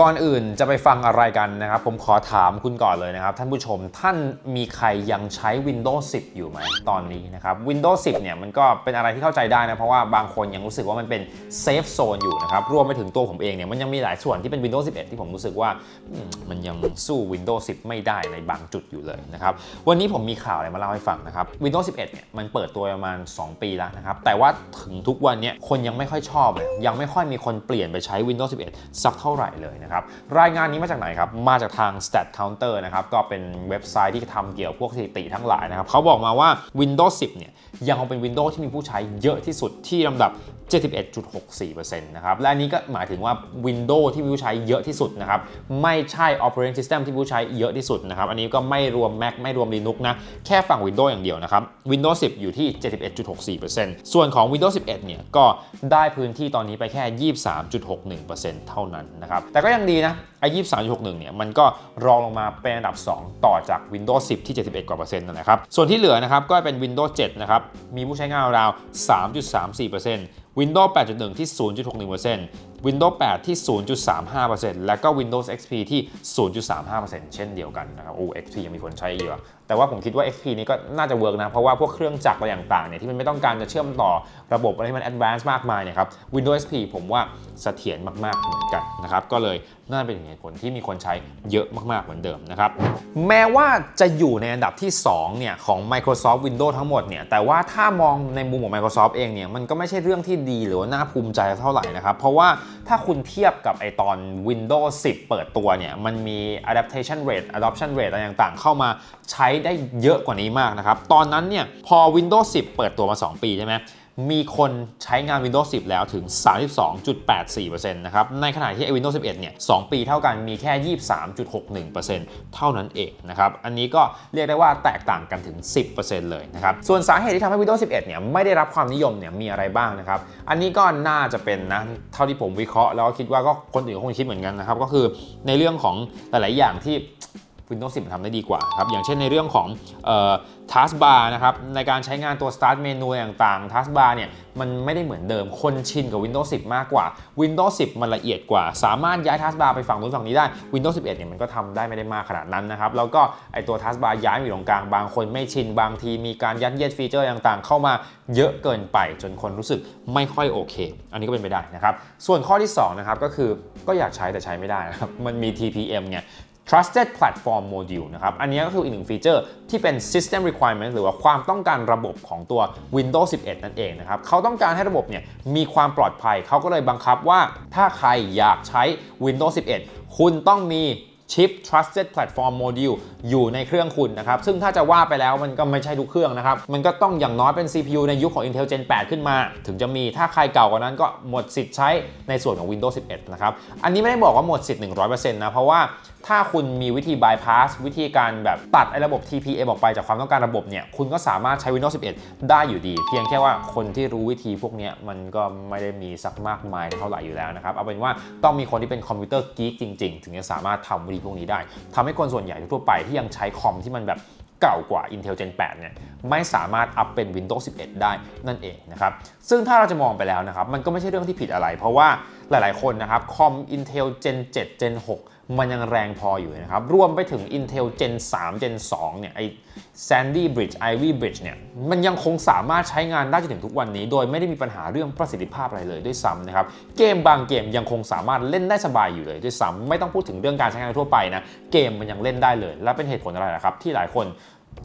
ก่อนอื่นจะไปฟังอะไรกันนะครับ ผมขอถามคุณก่อนเลยนะครับ ท่านผู้ชมท่านมีใครยังใช้ Windows 10 อยู่ไหมตอนนี้นะครับ Windows 10 เนี่ยมันก็เป็นอะไรที่เข้าใจได้นะ เพราะว่าบางคนยังรู้สึกว่ามันเป็นเซฟโซนอยู่นะครับ รวมไปถึงตัวผมเองเนี่ยมันยังมีหลายส่วนที่เป็น Windows 11 ที่ผมรู้สึกว่ามันยังสู้ Windows 10 ไม่ได้ในบางจุดอยู่เลยนะครับวันนี้ผมมีข่าวอะไรมาเล่าให้ฟังนะครับ Windows 11 เนี่ยมันเปิดตัวประมาณ 2 ปีแล้วนะครับแต่ว่าถึงทุกวันเนี้ยคนยังไม่ค่อยชอบเลยยังไม่ค่อยมีคนเปลี่ยนไปใช้ Windows 11 สักเท่าไหร่เลยนะครับรายงานนี้มาจากไหนครับ มาจากทาง Stat Counter นะครับก็เป็นเว็บไซต์ที่ทำเกี่ยวกับพวกสถิติทั้งหลายนะครับเขาบอกมาว่า Windows 10 เนี่ยยังคงเป็น Windows ที่มีผู้ใช้เยอะที่สุดที่ลำดับ 71.64%นะครับ และอันนี้ก็หมายถึงว่า Windows ที่ผู้ใช้เยอะที่สุดนะครับ ไม่ใช่ Operating System ที่ผู้ใช้เยอะที่สุดนะครับ อันนี้ก็ไม่รวม Mac ไม่รวม Linux นะ แค่ฝั่ง Windows อย่างเดียวนะครับ Windows 10 อยู่ที่ 71.64%ส่วนของ Windows 11 เนี่ย ก็ได้พื้นที่ตอนนี้ไปแค่ 23.61%เท่านั้นนะครับ แต่ก็ยังดีนะไอ้23.61เนี่ยมันก็รองลงมาเป็นอันดับ 2 ต่อจาก Windows 10 ที่ 71 กว่าเปอร์เซ็นต์นั่นแหละครับ ส่วนที่เหลือนะครับก็เป็น Windows 7 นะครับ มีผู้ใช้งานราว 3.34% Windows 8.1 ที่ 0.61% Windows 8 ที่ 0.35%และก็ Windows XP ที่ 0.35%เช่นเดียวกันนะครับ โอ้ XP ยังมีคนใช้เยอะ แต่ว่าผมคิดว่า XP นี้ก็น่าจะเวิร์กนะ เพราะว่าพวกเครื่องจักรอะไรต่างๆเนี่ยที่มันไม่ต้องการจะเชื่อมต่อระบบอะไรที่มัน advanced มากมายเนี่ยครับ Windows XP ผมว่าเสถียรมากๆเหมือนกันนะครับ ก็เลยน่าเป็นเหตุผลที่มีคนใช้เยอะมากๆเหมือนเดิมนะครับ แม้ว่าจะอยู่ในอันดับที่2เนี่ยของ Microsoft Windows ทั้งหมดเนี่ย แต่ว่าถ้ามองในมุมของ Microsoft เองเนี่ย มันก็ไม่ใช่เรื่องที่ดีหรือว่าน่าภูมิใจเท่าไหร่นะครับ เพราะว่าถ้าคุณเทียบกับไอตอน Windows 10 เปิดตัวเนี่ย มันมี adaptation rate adoption rate อะไรต่างๆ เข้ามาใช้ได้เยอะกว่านี้มากนะครับ ตอนนั้นเนี่ย พอ Windows 10 เปิดตัวมา 2 ปีใช่ไหม มีคนใช้งาน Windows 10 แล้วถึง 32.84%นะครับ ในขณะที่ไอ้ Windows 11 เนี่ย 2 ปีเท่ากันมีแค่ 23.61%เท่านั้นเองนะครับ อันนี้ก็เรียกได้ว่าแตกต่างกันถึง 10%เลยนะครับ ส่วนสาเหตุที่ทำให้ Windows 11 เนี่ย ไม่ได้รับความนิยมเนี่ยมีอะไรบ้างนะครับ อันนี้ก็น่าจะเป็นนะ เท่าที่ผมวิเคราะห์แล้วก็คิดว่าก็คนอื่นก็คงคิดเหมือนกันนะครับ ก็คือในเรื่องของหลาย ๆ อย่างที่ Windows 10ทำได้ดีกว่าครับ อย่างเช่นในเรื่องของออ Taskbar นะครับ ในการใช้งานตัว Start Menu ต่างๆ Taskbar เนี่ย มันไม่ได้เหมือนเดิม คนชินกับ Windows 10 มากกว่า Windows 10 มันละเอียดกว่า สามารถย้าย Taskbar ไปฝั่งนู้นฝั่งนี้ได้ Windows 11 เนี่ย มันก็ทำได้ไม่ได้มากขนาดนั้นนะครับ แล้วก็ไอตัว Taskbar ย้ายอยู่ตรงกลาง บางคนไม่ชิน บางทีมีการยัดเยียดฟีเจอร์ต่างๆ เข้ามาเยอะเกินไป จนคนรู้สึกไม่ค่อยโอเค อันนี้ก็เป็นไปได้นะครับ ส่วนข้อที่สองนะครับ ก็คือก็อยากใช้แต่ใช้ไม่ได้นะครับ มันมี TPM เนี่ย Trusted Platform Module นะครับ อันนี้ก็คืออีกหนึ่งฟีเจอร์ที่เป็น System Requirement หรือว่าความต้องการระบบของตัว Windows 11 นั่นเองนะครับ เขาต้องการให้ระบบเนี่ยมีความปลอดภัย เขาก็เลยบังคับว่าถ้าใครอยากใช้ Windows 11 คุณต้องมี ชิป Trusted Platform Module อยู่ในเครื่องคุณนะครับ ซึ่งถ้าจะว่าไปแล้วมันก็ไม่ใช่ทุกเครื่องนะครับ มันก็ต้องอย่างน้อยเป็น CPU ในยุคของ Intel Gen 8 ขึ้นมา ถึงจะมีถ้าใครเก่ากว่านั้นก็หมดสิทธิ์ใช้ในส่วนของ Windows 11 นะครับ อันนี้ไม่ได้บอกว่าหมดสิทธิ์ 100%นะ เพราะว่าถ้าคุณมีวิธี bypass วิธีการแบบตัดไอ้ระบบ TPM ออกไปจากความต้องการระบบเนี่ย คุณก็สามารถใช้ Windows 11 ได้อยู่ดี เพียงแค่ว่าคนที่รู้วิธีพวกนี้มันก็ไม่ได้มีสักมากมายเท่าไหร่อยู่แล้วนะครับ เอาเป็นว่าต้องมีคนที่เป็นคอมพิวเตอร์กีกจริง ๆ ถึงจะสามารถทำวิธีพวกนี้ได้ทำให้คนส่วนใหญ่ทั่วไปที่ยังใช้คอมที่มันแบบเก่ากว่า Intel Gen 8 เนี่ยไม่สามารถอัพเป็น Windows 11 ได้นั่นเองนะครับซึ่งถ้าเราจะมองไปแล้วนะครับมันก็ไม่ใช่เรื่องที่ผิดอะไร เพราะว่า หลาย ๆ คนนะครับคอม Intel Gen 7 Gen 6 มันยังแรงพออยู่นะครับ รวมไปถึง Intel Gen 3 Gen 2 เนี่ยไอ Sandy Bridge Ivy Bridge เนี่ยมันยังคงสามารถใช้งานได้จนถึงทุกวันนี้ โดยไม่ได้มีปัญหาเรื่องประสิทธิภาพอะไรเลยด้วยซ้ำนะครับ เกมบางเกมยังคงสามารถเล่นได้สบายอยู่เลยด้วยซ้ำไม่ต้องพูดถึงเรื่องการใช้งานทั่วไปนะ เกมมันยังเล่นได้เลย และเป็นเหตุผลอะไรล่ะครับที่หลายคน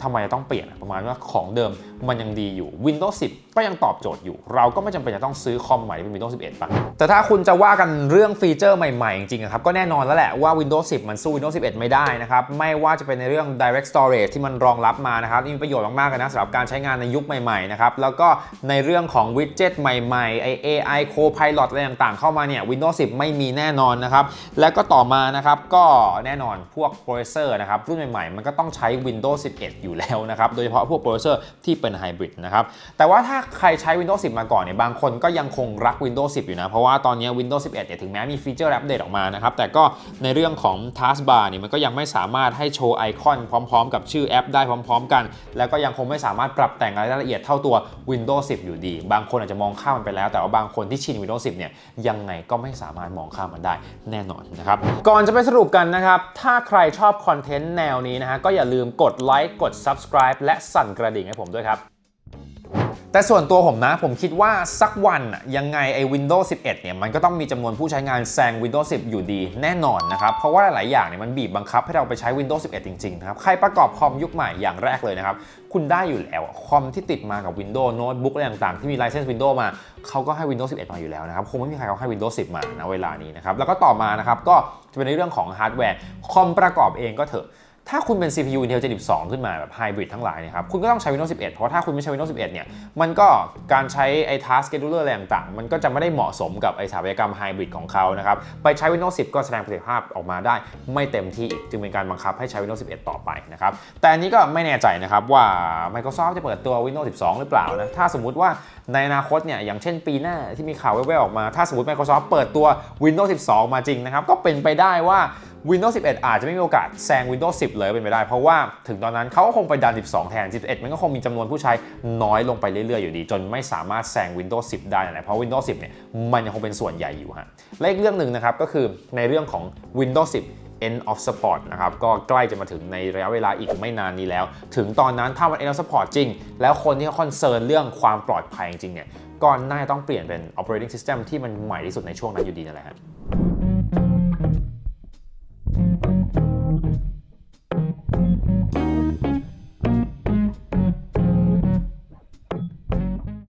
ทำไมจะต้องเปลี่ยนอะประมาณว่าของเดิมมันยังดีอยู่ Windows 10 ก็ยังตอบโจทย์อยู่ เราก็ไม่จำเป็นจะต้องซื้อคอมใหม่เป็น Windows 11ป่ะแต่ถ้าคุณจะว่ากันเรื่องฟีเจอร์ใหม่ๆ จริงๆครับ ก็แน่นอนแล้วแหละว่า Windows 10 มันสู้ Windows 11 ไม่ได้นะครับ ไม่ว่าจะเป็นในเรื่อง Direct Storage ที่มันรองรับมานะครับมีประโยชน์มากๆเลยนะสำหรับการใช้งานในยุคใหม่ๆนะครับแล้วก็ในเรื่องของวิดเจ็ตใหม่ๆไอ AI Copilot อะไรต่างๆ เข้ามาเนี่ย Windows 10 ไม่มีแน่นอนนะครับแล้วก็ต่อมานะครับก็แน่นอนพวกโปรเซสเซอร์นะครับรุ่นใหม่ๆมันก็ต้องใช้ Windows 11อยู่แล้วนะครับ โดยเฉพาะพวกโปรเซอร์ที่เป็นไฮบริดนะครับ แต่ว่าถ้าใครใช้ Windows 10 มาก่อนเนี่ย บางคนก็ยังคงรัก Windows 10 อยู่นะ เพราะว่าตอนนี้ Windows 11เนี่ยถึงแม้มีฟีเจอร์อัปเดตออกมานะครับ แต่ก็ในเรื่องของ Taskbar เนี่ยมันก็ยังไม่สามารถให้โชว์ไอคอนพร้อมๆ กับชื่อแอปได้พร้อม ๆ กัน แล้วก็ยังคงไม่สามารถปรับแต่งรายละเอียดเท่าตัว Windows 10 อยู่ดี บางคนอาจจะมองข้ามมันไปแล้ว แต่ว่าบางคนที่ชิน Windows 10 เนี่ยยังไงก็ไม่สามารถมองข้ามมันได้แน่นอนนะครับก่อนจะไปสรุปกันนะครับถ้าใครชอบคอนเทนต์แนวนี้นะฮะก็อย่าลืมกดไลค์กดด subscribe และสั่นกระดิ่งให้ผมด้วยครับ แต่ส่วนตัวผมนะ ผมคิดว่าสักวันยังไงไอ้ Windows 11 เนี่ย มันก็ต้องมีจำนวนผู้ใช้งานแซง Windows 10 อยู่ดีแน่นอนนะครับ เพราะว่าหลาย ๆ อย่างเนี่ยมันบีบบังคับให้เราไปใช้ Windows 11 จริง ๆ นะครับ ใครประกอบคอมยุคใหม่อย่างแรกเลยนะครับ คุณได้อยู่แล้วคอมที่ติดมากับ Windows โน้ตบุ๊กอะไรต่าง ๆ ที่มี license Windows มาเขาก็ให้ Windows 11 มาอยู่แล้วนะครับคงไม่มีใครเขาให้ Windows 10 มาณเวลานี้นะครับแล้วก็ต่อมานะครับก็จะเป็นในเรื่องของฮาร์ดแวร์คอมประกอบเองก็เถอะ ถ้าคุณเป็น CPU Intel Zen 12 ขึ้นมาแบบไฮบริดทั้งหลายนะครับ คุณก็ต้องใช้ Windows 11 เพราะถ้าคุณไม่ใช้ Windows 11 เนี่ย มันก็การใช้ไอ้ Task Scheduler อะไรต่างๆ มันก็จะไม่ได้เหมาะสมกับไอ้สถาปัตยกรรมไฮบริดของเขานะครับ ไปใช้ Windows 10 ก็แสดงประสิทธิภาพออกมาได้ไม่เต็มที่อีก จึงเป็นการบังคับให้ใช้ Windows 11 ต่อไปนะครับ แต่อันนี้ก็ไม่แน่ใจนะครับว่า Microsoft จะเปิดตัว Windows 12 หรือเปล่านะ ถ้าสมมุติว่าในอนาคตเนี่ย อย่างเช่นปีหน้าที่มีข่าวแว่วๆออกมา ถ้าสมมติ Microsoft เปิดตัว Windows 12 มาจริงนะครับ ก็เป็นไปได้ว่า Windows 11 อาจจะไม่มีโอกาสแซง Windows 10 เลยเป็นไปได้ เพราะว่าถึงตอนนั้นเขาก็คงไปดัน 12 แทน 11 มันก็คงมีจำนวนผู้ใช้น้อยลงไปเรื่อยๆ อยู่ดี จนไม่สามารถแซง Windows 10 ได้นะเพราะ Windows 10 เนี่ยมันยังคงเป็นส่วนใหญ่อยู่ฮะและอีกเรื่องหนึ่งนะครับก็คือในเรื่องของ Windows 10 end of support นะครับ ก็ใกล้จะมาถึงในระยะเวลาอีกไม่นานนี้แล้ว ถึงตอนนั้นถ้ามัน end of support จริง แล้วคนที่คอนเซิร์นเรื่องความปลอดภัยจริงเนี่ย ก็น่าจะต้องเปลี่ยนเป็น operating system ที่มันใหม่ที่สุดในช่วงนั้นอยู่ดีนั่นแหละฮะ